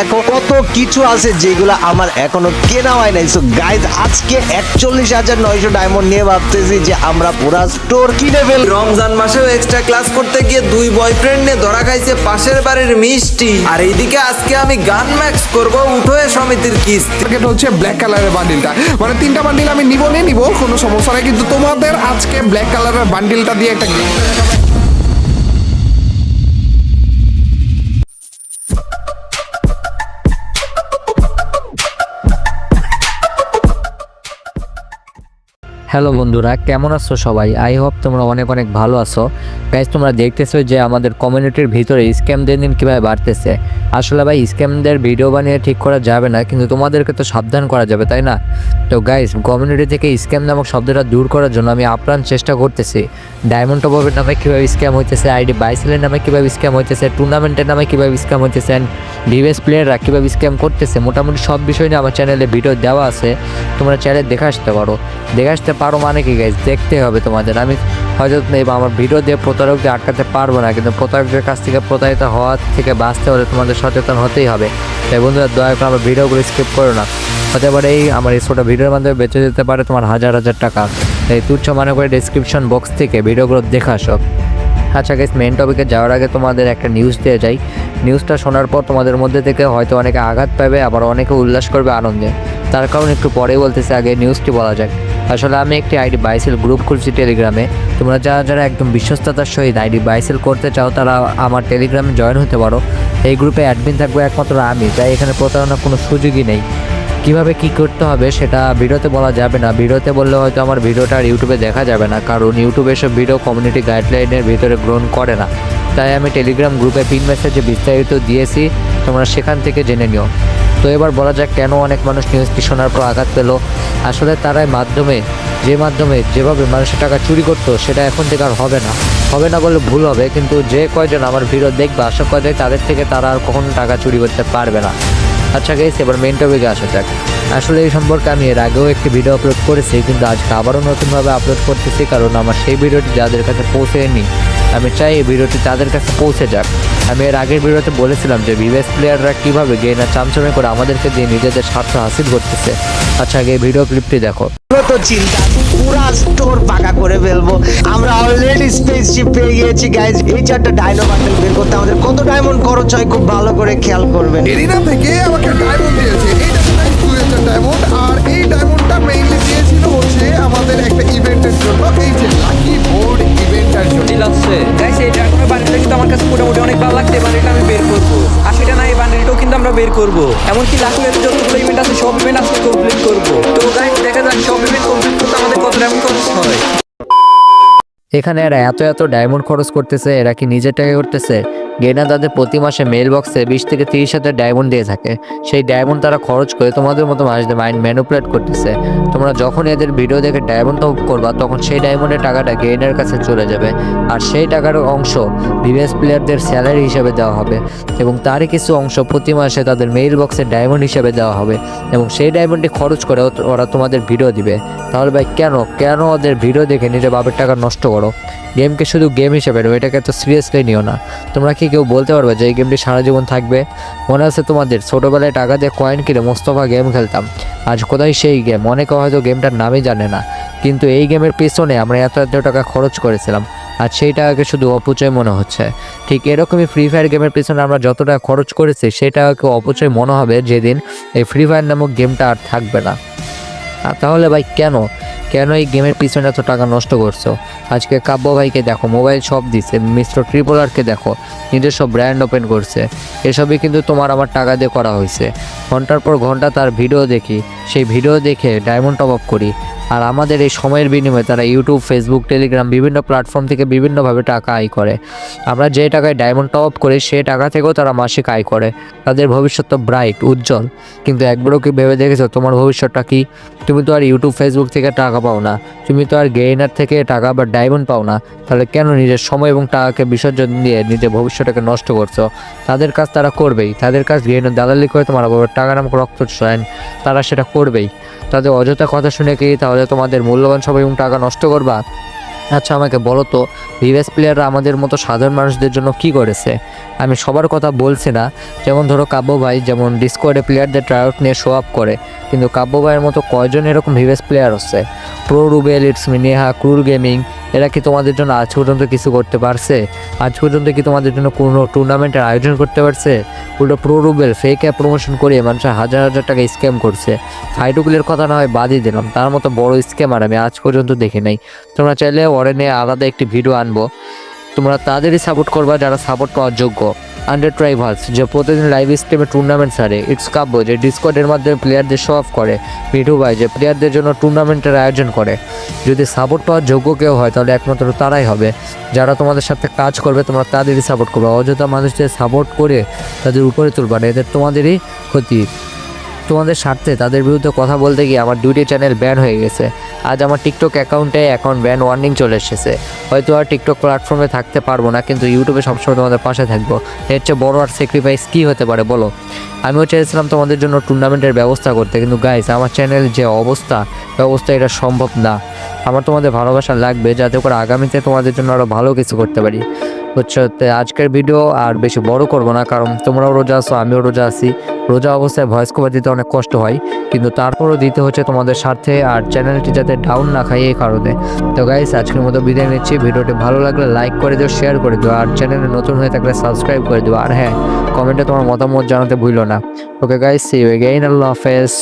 দেখো কত কিছু আছে যেগুলো আমার এখনও কেনা হয় নাই। সো গাইজ আজকে একচল্লিশ হাজার নয়শো ডায়মন্ড নিয়ে ভাবতেছি যে আমরা পুরা স্টোর কিনে ফেল রমজান মাসেও এক্সট্রা ক্লাস করতে গিয়ে দুই বয়ফ্রেন্ড নিয়ে ধরা খাইছে পাশের বাড়ির মিষ্টি। আর এইদিকে আজকে আমি গান ম্যাক্স করব উঠোয়ে সমিতির কিস্তি। হচ্ছে ব্ল্যাক কালারের বান্ডিলটা মানে তিনটা বান্ডিল আমি নিব নিয়ে নিব কোনো সমস্যা নাই। কিন্তু তোমাদের আজকে ব্ল্যাক কালারের বান্ডিলটা দিয়ে একটা হ্যালো বন্ধুরা, কেমন আছো সবাই? আই হোপ তোমরা অনেক অনেক ভালো আছো। গাইজ তোমরা দেখতেছো যে আমাদের কমিউনিটির ভিতরে স্ক্যাম দিন দিন কীভাবে বাড়তেছে। আসলে ভাই স্ক্যামদের ভিডিও বানিয়ে ঠিক করা যাবে না, কিন্তু তোমাদেরকে তো সাবধান করা যাবে, তাই না? তো গাইজ কমিউনিটি থেকে স্ক্যাম নামক শব্দটা দূর করার জন্য আমি আপ্রাণ চেষ্টা করতেছি। ডায়মন্ড টপ আপের নামে কীভাবে স্ক্যাম হইতেছে আইডি বাইসেলের নামে কীভাবে স্ক্যাম হইতেছে টুর্নামেন্টের নামে কীভাবে স্ক্যাম হইতেছে ডিভিএস প্লেয়াররা কীভাবে স্ক্যাম করতেছে, মোটামুটি সব বিষয় নিয়ে আমার চ্যানেলে ভিডিও দেওয়া আছে। তোমরা চ্যানেলে দেখে আসতে পারো। দেখে আসতে পারো মানে কি গাইজ দেখতে হবে তোমাদের। আমি হয়তো আমার ভিডিও দিয়ে প্রতারকদের আটকাতে পারব না, কিন্তু প্রতারকদের কাছ থেকে প্রতারিত হওয়ার থেকে বাঁচতে হলে তোমাদের সচেতন হতেই হবে। তাই বন্ধুরা, দয়া করে আমার ভিডিওগুলো স্কিপ করো না। হতে পারে এই আমার এই ছোটো ভিডিওর মাধ্যমে বেঁচে যেতে পারে তোমার হাজার হাজার টাকা। তাই তুচ্ছ মনে করে ডিসক্রিপশন বক্স থেকে ভিডিওগুলো দেখে আসো। আচ্ছা গাইস মেন টপিকে যাওয়ার আগে তোমাদের একটা নিউজ দিয়ে যাই। নিউজটা শোনার পর তোমাদের মধ্যে থেকে হয়তো অনেকে আঘাত পাবে, আবার অনেকে উল্লাস করবে আনন্দে। তার কারণ একটু পরেই বলতেছে, আগে নিউজটি বলা যাক। আসলে আমি একটি আইডি বাইসেল গ্রুপ খুলছি টেলিগ্রামে তোমরা যারা যারা একদম বিশ্বস্ততার সহিত আইডি বাইসেল করতে চাও, তারা আমার টেলিগ্রামে জয়েন হতে পারো। এই গ্রুপে অ্যাডমিন থাকব একমাত্র আমি, তাই এখানে প্রতারণার কোনো সুযোগই নেই। কীভাবে কি করতে হবে সেটা ভিডিওতে বলা যাবে না। ভিডিওতে বললে হয়তো আমার ভিডিওটা আর ইউটিউবে দেখা যাবে না, কারণ ইউটিউবে সব ভিডিও কমিউনিটি গাইডলাইনের ভিতরে গ্রহণ করে না। তাই আমি টেলিগ্রাম গ্রুপে পিন মেসেজে বিস্তারিত দিয়েছি, তোমরা সেখান থেকে জেনে নিও। তো এবার বলা যাক কেন অনেক মানুষ নিউজটি শোনার পর আঘাত পেল। আসলে তারাই মাধ্যমে, যে মাধ্যমে, যেভাবে মানুষের টাকা চুরি করতো, সেটা এখন থেকে আর হবে না। হবে না বলে ভুল হবে, কিন্তু যে কয়জন আমার ভিডিও দেখবে, আশা করা যায় তাদের থেকে তারা আর কখনো টাকা চুরি করতে পারবে না। আচ্ছা গেছে এবার মেন টপিকে আসা যাক। আসলে এই সম্পর্কে আমি এর আগেও একটি ভিডিও আপলোড করেছি, কিন্তু আজকে আবারও নতুনভাবে আপলোড করতেছি, কারণ আমার সেই ভিডিওটি যাদের কাছে পৌঁছেনি আমি চাই এই ভিডিওটি তাদের কাছে পৌঁছে যাক। আমি এর আগের ভিডিওতে বলেছিলাম যে বিবেস প্লেয়াররা কীভাবে গেনা চামচামে করে আমাদেরকে দিয়ে নিজেদের স্বার্থ হাসিল করতেছে। আচ্ছা আগে এই ভিডিও ক্লিপটি দেখো। তো চিন্তা পুরা স্টোর পাকা করে ফেলব। আমরা অলরেডি স্পেসশিপ পেয়ে গিয়েছি গাইজ এই চারটা ডায়নো বান্ডেল বের করতে আমাদের কত ডায়মন্ড খরচ হয় খুব ভালো করে খেয়াল করবেন। এরিনা থেকে আমাকে ডায়মন্ড দিয়েছে। এইটা ডায়মন্ড আর এই ডায়মন্ডটা মেইনলি দিয়েছিল হচ্ছে আমাদের একটা ইভেন্টের জন্য এই যে আছে। গাইস এই ড্রাগনের বান্ডেলটা কিন্তু আমার কাছে মোটামুটি অনেক ভালো লাগছে বান্ডেলটা আমি বের করব। আর সেটা না, এই বান্ডেলটাও কিন্তু আমরা বের করব। এমনকি লাকুলের যতগুলো ইভেন্ট আছে, সব ইভেন্ট আজকে কমপ্লিট করব। তো গাইস দেখা যাক, সব ইভেন্ট কমপ্লিট এখানে এরা এত এত ডায়মন্ড খরচ করতেছে, এরা কি নিজের টাকা করতেছে? গেনা তাদের প্রতি মাসে মেল বক্সে বিশ থেকে তিরিশ হাজার ডায়মন্ড দিয়ে থাকে। সেই ডায়মন্ড তারা খরচ করে তোমাদের মতো মানুষদের মাইন্ড ম্যানুপুলেট করতেছে। তোমরা যখন এদের ভিডিও দেখে ডায়মন্ড তো করবা, তখন সেই ডায়মন্ডের টাকাটা গেইনের কাছে চলে যাবে। আর সেই টাকার অংশ বিবিএস প্লেয়ারদের স্যালারি হিসেবে দেওয়া হবে। এবং তারই কিছু অংশ প্রতি মাসে তাদের মেইল বক্সে ডায়মন্ড হিসেবে দেওয়া হবে। এবং সেই ডায়মন্ডটি খরচ করে ওরা তোমাদের ভিডিও দিবে। তাহলে ভাই কেন? কেন ওদের ভিডিও দেখে নিজের বাপের টাকা নষ্ট করো। গেমকে শুধু গেম হিসেবে নেবে এটাকে তো সিরিয়াসলি নিও না। তোমরা কি কেউ বলতে পারবে যে এই গেমটি সারা জীবন থাকবে? মনে আছে তোমাদের, ছোটোবেলায় টাকা দিয়ে কয়েন কিনে মোস্তফা গেম খেলতাম। আজ কোথায় সেই গেম অনেকে হয়তো গেমটার নামই জানে না। কিন্তু এই গেমের পেছনে আমরা এত এত টাকা খরচ করেছিলাম। আর সেই টাকাকে শুধু অপচয় মনে হচ্ছে। ঠিক এরকমই ফ্রি ফায়ার গেমের পেছনে আমরা যত টাকা খরচ করেছি, সেই টাকাকে অপচয় মনে হবে যেদিন এই ফ্রি ফায়ার নামক গেমটা আর থাকবে না। তাহলে ভাই কেন? কেন এই গেমের পিছনে এত টাকা নষ্ট করছ? আজকে কাব্য ভাইকে দেখো মোবাইল সব দিছে, মিস্টার ট্রিপলারকে দেখো নিজস্ব ব্র্যান্ড ওপেন করছে। এসবই কিন্তু তোমার আমার টাকা দিয়ে করা হয়েছে ঘণ্টার পর ঘণ্টা তার ভিডিও দেখি, সেই ভিডিও দেখে ডায়মন্ড টপ আপ করি। আর আমাদের এই সময়ের বিনিময়ে তারা ইউটিউব ফেসবুক টেলিগ্রাম বিভিন্ন প্ল্যাটফর্ম থেকে বিভিন্নভাবে টাকা আয় করে। আমরা যে টাকায় ডায়মন্ড টপ আপ করি, সে টাকা থেকেও তারা মাসিক আয় করে। তাদের ভবিষ্যৎ তো ব্রাইট উজ্জ্বল। কিন্তু একবারও কি ভেবে দেখেছ, তোমার ভবিষ্যৎটা কি? তুমি তো আর ইউটিউব ফেসবুক থেকে টাকা পাও না। তুমি তো আর গেইনার থেকে টাকা বা ডায়মন্ড পাও না। তাহলে কেন নিজের সময় এবং টাকাকে বিসর্জন দিয়ে নিজের ভবিষ্যৎটাকে নষ্ট করছ? তাদের কাজ তারা করবেই। তাদের কাজ গেইনার দালালি করে তোমার আবার টাকা নামক রক্ত চয়ন তারা সেটা করবেই। তাদের অযথা কথা শুনে কি তাহলে তোমাদের মূল্যবান সময় এবং টাকা নষ্ট করবা? আচ্ছা আমাকে বলো তো ভিভেস প্লেয়াররা আমাদের মতো সাধারণ মানুষদের জন্য কি করেছে? আমি সবার কথা বলছি না। যেমন ধরো কাব্য ভাই, যেমন ডিসকোয়ার্ডে প্লেয়ারদের ট্রায়াউট নিয়ে শো আপ করে, কিন্তু কাব্য ভাইয়ের মতো কয়জন এরকম ভিভেস প্লেয়ার হচ্ছে প্রো রুবেল ইটস মিনেহা ক্রুর গেমিং এরা কি তোমাদের জন্য আজ পর্যন্ত কিছু করতে পারছে? আজ পর্যন্ত কি তোমাদের জন্য কোনো টুর্নামেন্টের আয়োজন করতে পারছে? উল্টো Pro Rubel fake app promotion করে মানুষের হাজার হাজার টাকা স্ক্যাম করছে। ফাইটুকুলের কথা না হয় বাদই দিলাম। তার মতো বড় স্ক্যামার আমি আজ পর্যন্ত দেখি নাই। তোমরা চাইলে ওরে নিয়ে আলাদা একটি ভিডিও আনব। তোমরা তাদেরই সাপোর্ট করবা যারা সাপোর্ট পাওয়ার যোগ্য। আন্ডার ট্রাইভালস যে প্রতিদিন লাইভ স্ট্রিমে টুর্নামেন্ট সারে ইটস কাব্য যে ডিসকর্ডের মাধ্যমে প্লেয়ারদের শো অফ করে মিঠু ভাই, যে প্লেয়ারদের জন্য টুর্নামেন্টের আয়োজন করে। যদি সাপোর্ট পাওয়ার যোগ্য কেউ হয়, তাহলে একমাত্র তারাই হবে। যারা তোমাদের সাথে কাজ করবে, তোমরা তাদেরই সাপোর্ট করবে। অযথা মানুষদের সাপোর্ট করে তাদের উপরে তুলবা, না এদের তোমাদেরই ক্ষতি। তোমাদের স্বার্থে তাদের বিরুদ্ধে কথা বলতে গিয়ে আমার দুইটি চ্যানেল ব্যান হয়ে গেছে। আজ আমার টিকটক অ্যাকাউন্টে অ্যাকাউন্ট ব্যান ওয়ার্নিং চলে এসেছে। হয়তো আর টিকটক প্ল্যাটফর্মে থাকতে পারব না, কিন্তু ইউটিউবে সবসময় তোমাদের পাশে থাকব। এর চেয়ে বড় আর স্যাক্রিফাইস কী হতে পারে বলো? আমিও চেয়েছিলাম তোমাদের জন্য টুর্নামেন্টের ব্যবস্থা করতে, কিন্তু গাইস আমার চ্যানেল যে অবস্থা, ব্যবস্থা এটা সম্ভব না। আমার তোমাদের ভালোবাসা লাগবে, যাতে করে আগামীতে তোমাদের জন্য আরও ভালো কিছু করতে পারি। হচ্ছে আজকের ভিডিও আর বেশি বড় করব না, কারণ তোমরাও রোজা আছো, আমিও রোজা আছি। রোজা অবস্থায় ভয়েস কভার দিতে অনেক কষ্ট হয়, কিন্তু তারপরও দিতে হচ্ছে তোমাদের স্বার্থে আর চ্যানেলটি যাতে ডাউন না খায় এই কারণে। তো গাইস আজকের মতো বিদায় নিচ্ছি। ভিডিওটি ভালো লাগলে লাইক করে দিও শেয়ার করে দিও, আর চ্যানেলে নতুন হয়ে থাকলে সাবস্ক্রাইব করে দিও। আর হ্যাঁ কমেন্টে তোমার মতামত জানাতে ভুলো না। Okay guys see you again আল্লাহ হাফেজ।